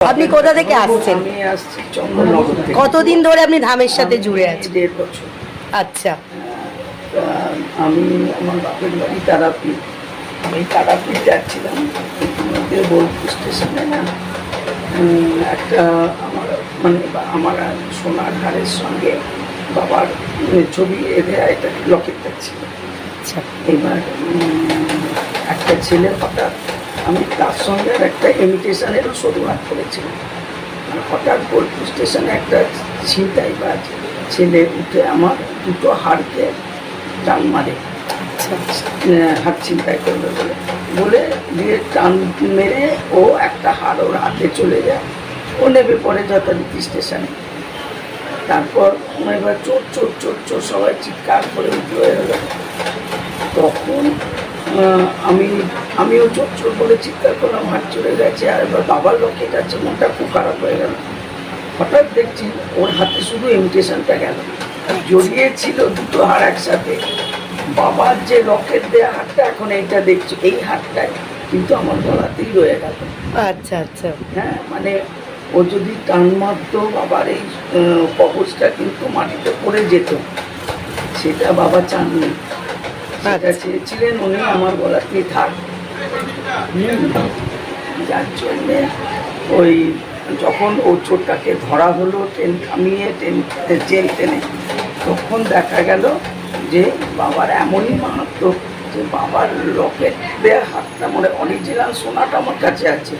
আপনি কোথা থেকে আসছেন? কতদিন ধরে আপনি ধামের সাথে জুড়ে আছেন? দেড় বছর। আচ্ছা। আমি আমার বাপের বাড়ি তারাপীঠ। আমি তারাপীঠ যাচ্ছিলাম। বোলপুর স্টেশনে না একটা আমার মানে আমার সোনার হারের সঙ্গে বাবার উম, ছবি এঁধে একটা লকেট ছিল। আচ্ছা। এবার একটা ছেলে হঠাৎ আমি তার সঙ্গে একটা ইমিটেশনেরও শুরুয়াত করেছিলাম। আর হঠাৎ বোলপুর স্টেশনে একটা ছিনতাই বা ছেলে উঠে আমার দুটো হাড়কে টান মারে। আচ্ছা হাত ছিনতাই করবে বলে। বলে দিয়ে টান মেরে ও একটা হাড় ওর হাতে চলে যায়। ও নেবে পরে যথারীতি স্টেশনে তারপর এবার চোর চোর চোর চোর সবাই চিৎকার করে উঠে হয়ে গেল তখন আমি আমিও চোর চোর করে চিৎকার করলাম হাত চলে গেছে আর এবার বাবার লোকে যাচ্ছে মনটা খুব খারাপ হয়ে গেল। হঠাৎ দেখছি ওর হাতে শুধু ইমিটেশনটা গেল। আর জড়িয়ে ছিল দুটো হাড় একসাথে। বাবার যে রকেট দেওয়া হাতটা এখন এইটা দেখছি এই হাতটাই কিন্তু আমার গলাতেই রয়ে গেল। আচ্ছা আচ্ছা। হ্যাঁ মানে ও যদি টান মারতো বাবার এই কবচটা কিন্তু মাটিতে পড়ে যেত সেটা বাবা চাননি। উনি আমার যার জন্যে ওই যখন ও চোরটাকে ধরা হলো, ট্রেন থামিয়ে, ট্রেন জেল টেনে, তখন দেখা গেল যে বাবার এমনই মাহাত্ম যে বাবার লকেট দেওয়া হাতটা মানে অরিজিনাল সোনাটা আমার কাছে আছে।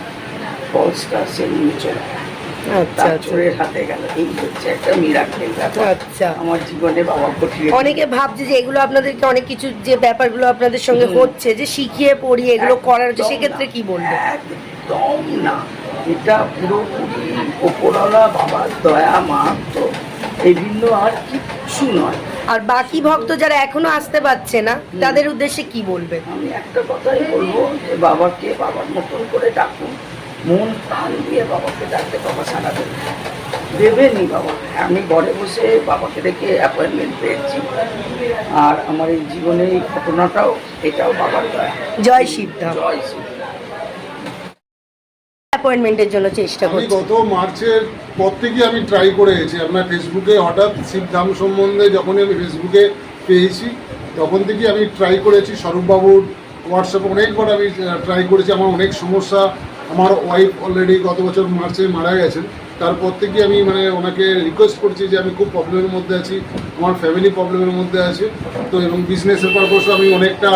ফলসটা সে নিয়ে চলে আচ্ছা আচ্ছা। আচ্ছা। আমার জীবনে অনেকে ভাবছে যে এগুলো আপনাদেরকে অনেক কিছু যে ব্যাপারগুলো আপনাদের সঙ্গে হচ্ছে যে শিখিয়ে পড়িয়ে এগুলো করার হচ্ছে সেক্ষেত্রে কি বলবেন? একদম না। এটা পুরোপুরি ওপরওয়ালা বাবার দয়া মাহাত্ম এই ভিন্ন আর কিচ্ছু নয়। আর বাকি ভক্ত যারা এখনও আসতে পারছে না তাদের উদ্দেশ্যে কি বলবে আমি একটা কথাই বলব যে বাবাকে বাবার মতন করে ডাকুন। মন প্রাণ দিয়ে বাবাকে ডাকতে বাবা সারা দেবে দেবেনি বাবা। আমি ঘরে বসে বাবাকে দেখে অ্যাপয়েন্টমেন্ট পেয়েছি। আর আমার এই জীবনে এই ঘটনাটাও এটাও বাবার দয়া। জয় শিবধাম জয় অ্যাপয়েন্টমেন্টের জন্য চেষ্টা করছি। গত মার্চের পর থেকে আমি ট্রাই করে গেছি আপনার ফেসবুকে হঠাৎ শিবধাম সম্বন্ধে যখনই আমি ফেসবুকে পেয়েছি তখন থেকে আমি ট্রাই করেছি। স্বরূপবাবুর হোয়াটসঅ্যাপে অনেকবার আমি ট্রাই করেছি। আমার অনেক সমস্যা আমার ওয়াইফ অলরেডি গত বছর মার্চে মারা গেছেন। তারপর থেকে আমি মানে ওনাকে রিকোয়েস্ট করছি যে আমি খুব প্রবলেমের মধ্যে আছি, আমার ফ্যামিলি প্রবলেমের মধ্যে আছে। তো এবং বিজনেসের পারপসে আমি অনেকটা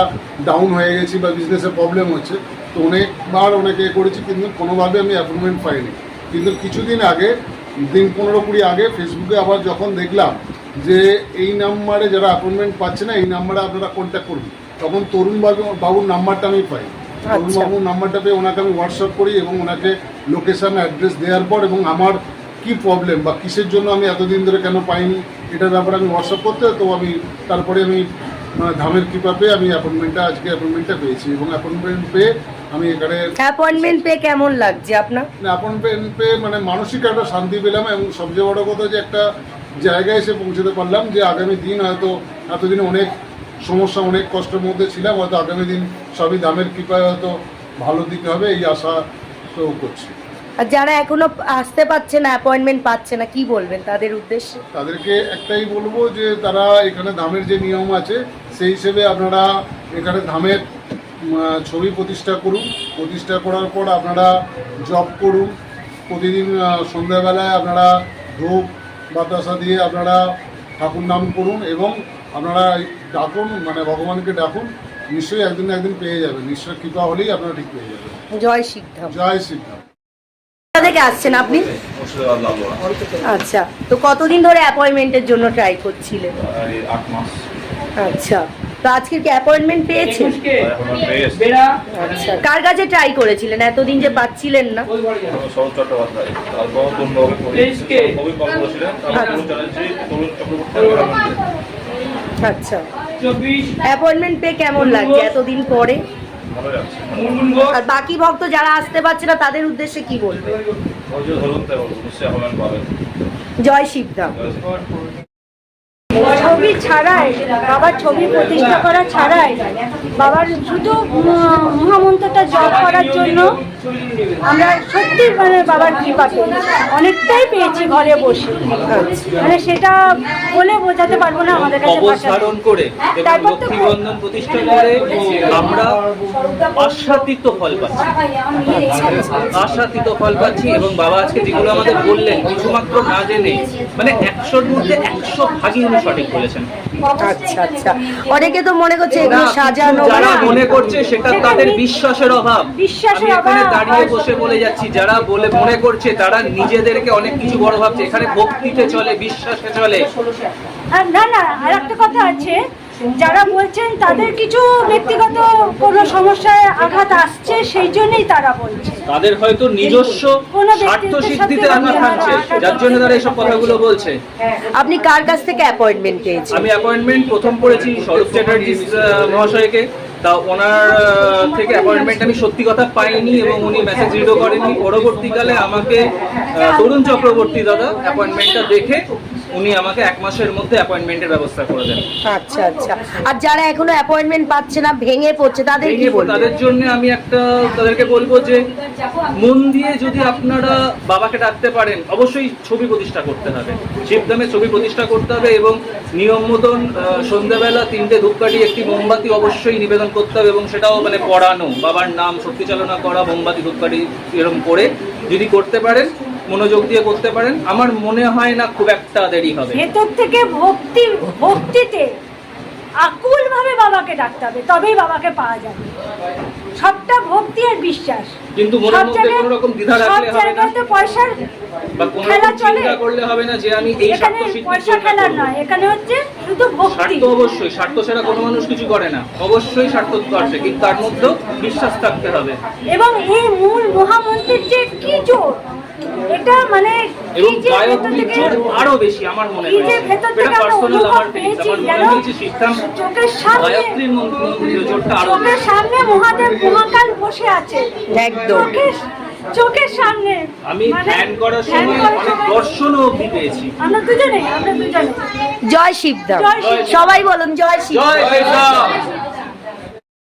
ডাউন হয়ে গেছি বা বিজনেসের প্রবলেম হচ্ছে। তো অনেকবার ওনাকে এ করেছি, কিন্তু কোনোভাবে আমি অ্যাপয়েন্টমেন্ট পাইনি। কিন্তু কিছুদিন আগে, দিন পনেরো কুড়ি আগে ফেসবুকে আবার যখন দেখলাম যে এই নাম্বারে যারা অ্যাপয়েন্টমেন্ট পাচ্ছে না, এই নাম্বারে আপনারা কন্ট্যাক্ট করুন। তখন তরুণ বাবু বাবুর নাম্বারটা আমি পাই তরুণ আচ্ছা। নাম্বারটা পেয়ে ওনাকে আমি হোয়াটসঅ্যাপ করি এবং ওনাকে লোকেশান অ্যাড্রেস দেওয়ার পর এবং আমার কি প্রবলেম বা কিসের জন্য আমি এতদিন ধরে কেন পাইনি এটার ব্যাপারে আমি হোয়াটসঅ্যাপ করতে তো আমি তারপরে আমি মানে ধামের কৃপা পেয়ে আমি অ্যাপয়েন্টমেন্টটা আজকে অ্যাপয়েন্টমেন্টটা পেয়েছি এবং অ্যাপয়েন্টমেন্ট পেয়ে আমি এখানে অ্যাপয়েন্টমেন্ট পেয়ে কেমন লাগছে আপনার অ্যাপয়েন্টমেন্ট পেয়ে মানে মানসিক একটা শান্তি পেলাম এবং সবচেয়ে বড় কথা যে একটা জায়গায় এসে পৌঁছতে পারলাম যে আগামী দিন হয়তো এতদিন অনেক সমস্যা অনেক কষ্টের মধ্যে ছিলাম হয়তো আগামী দিন সবই দামের কৃপায় হয়তো ভালো দিতে হবে এই আশা তো করছি। আর যারা এখনও আসতে পারছে না অ্যাপয়েন্টমেন্ট পাচ্ছে না কি বলবেন তাদের উদ্দেশ্যে? তাদেরকে একটাই বলব যে তারা এখানে ধামের যে নিয়ম আছে সেই হিসেবে আপনারা এখানে ধামের ছবি প্রতিষ্ঠা করুন। প্রতিষ্ঠা করার পর আপনারা জব করুন। প্রতিদিন সন্ধ্যাবেলায় আপনারা ধূপ বাতাসা দিয়ে আপনারা ঠাকুর নাম করুন এবং আপনারা ডাকুন মানে ভগবানকে ডাকুন নিশ্চয়ই একদিন একদিন পেয়ে যাবেন। ঈশ্বর কৃপা হলেই আপনারা ঠিক পেয়ে যাবেন। জয় শিবধাম জয় শ্রীরাম থেকে আসছেন আপনি? আচ্ছা তো কতদিন ধরে অ্যাপয়েন্টমেন্টের জন্য ট্রাই করছিলেন? এই আট মাস। আচ্ছা তো আজকে কি অ্যাপয়েন্টমেন্ট পেয়েছেন। আচ্ছা কার কাছে ট্রাই করেছিলেন? এতদিন যে পাচ্ছিলেন না। আচ্ছা। অ্যাপয়েন্টমেন্ট পেয়ে কেমন লাগছে এতদিন পরে? আর বাকি ভক্ত যারা আসতে পারছে না, তাদের উদ্দেশ্যে কি বলবে? জয় শিবধাম। ছবি ছাড়াই, বাবার ছবি প্রতিষ্ঠা করা ছাড়াই, বাবার শুধু মহামন্ত্রটা জপ করার জন্য আমরা সত্যি মানে বাবার কৃপা অনেকটাই পেয়েছি ঘরে বসে। মানে সেটা বলে বোঝাতে পারব না আমাদের কাছে করে তারপর তো লক্ষ্মী প্রতিষ্ঠা করে আমরা আশাতীত ফল পাচ্ছি। আশাতীত ফল পাচ্ছি এবং বাবা আজকে যেগুলো আমাদের বললেন কিছুমাত্র না জেনে মানে একশোর মধ্যে একশো ভাগই উনি সঠিক বলেছেন। আচ্ছা আচ্ছা। অনেকে তো মনে করছে এগুলো সাজানো যারা মনে করছে সেটা তাদের বিশ্বাসের অভাব। বিশ্বাসের অভাব। দাঁড়িয়ে বসে বলে যাচ্ছি যারা বলে মনে করছে তারা নিজেদেরকে অনেক কিছু বড় ভাবছে। এখানে ভক্তিতে চলে বিশ্বাসে চলে। আর না না আর একটা কথা আছে যারা বলছেন তাদের কিছু ব্যক্তিগত কোনো সমস্যায় আঘাত আসছে সেই জন্যই তারা বলছে। তাদের হয়তো নিজস্ব কোনো স্বার্থ সিদ্ধিতে আঘাত হানছে যার জন্য তারা এইসব কথাগুলো বলছে। আপনি কার কাছ থেকে অ্যাপয়েন্টমেন্ট পেয়েছেন? আমি অ্যাপয়েন্টমেন্ট প্রথম করেছি স্বরূপ চ্যাটার্জি মহাশয়কে। তা ওনার থেকে অ্যাপয়েন্টমেন্ট আমি সত্যি কথা পাইনি এবং উনি মেসেজ রিডও করেনি পরবর্তীকালে আমাকে তরুণ চক্রবর্তী দাদা অ্যাপয়েন্টমেন্টটা দেখে উনি আমাকে এক মাসের মধ্যে অ্যাপয়েন্টমেন্টের ব্যবস্থা করে দেন। আচ্ছা আচ্ছা। আর যারা এখনও অ্যাপয়েন্টমেন্ট পাচ্ছে না ভেঙে পড়ছে তাদের কি ভেঙে বলবেন? তাদের জন্য আমি একটা তাদেরকে বলব যে মন দিয়ে যদি আপনারা বাবাকে ডাকতে পারেন অবশ্যই ছবি প্রতিষ্ঠা করতে হবে। শিবধামে ছবি প্রতিষ্ঠা করতে হবে এবং নিয়ম মতন সন্ধ্যাবেলা তিনটে ধূপকাঠি একটি মোমবাতি অবশ্যই নিবেদন করতে হবে এবং সেটাও মানে পড়ানো বাবার নাম শক্তি চালনা করা মোমবাতি ধূপকাঠি এরকম করে যদি করতে পারেন মনোযোগ দিয়ে করতে পারেন। আমার মনে হয় না খুব একটা দেরি হবে। ভেতর থেকে ভক্তি ভক্তিতে আকুল ভাবে বাবাকে ডাকতে হবে তবেই বাবাকে পাওয়া যাবে। সবটা ভক্তি আর বিশ্বাস। কিন্তু মনের মধ্যে কোনো রকম দ্বিধা রাখলে হবে না। তো পয়সার বা কোনো চিন্তা করলে হবে না যে আমি এই এখানে স্বার্থ পয়সা খেলার নয় এখানে হচ্ছে শুধু ভক্তি। স্বার্থ অবশ্যই স্বার্থ ছাড়া কোনো মানুষ কিছু করে না। অবশ্যই স্বার্থ আছে কিন্তু তার মধ্যেও বিশ্বাস থাকতে হবে। এবং এই মূল মহামন্ত্রের যে কি জোর এটা মানে এবং যে ভেতর গায়ত্রীর থেকে জোর আরও বেশি আমার মনে হয়। এটা পার্সোনাল আমার আমার যেন শিখতাম চোখের সামনে গায়ত্রীর মন্ত্র আরও চোখের সামনে মহাদেব মহাকাল বসে আছে। একদম। চোখের চোখের সামনে। আমি মানে ধ্যান করার সময় অনেক সময়- দর্শনও পেয়েছি। আমরা দুজনে আমরা দুজনে। জয় শিবধাম। সবাই বলুন জয় শ্রীরাম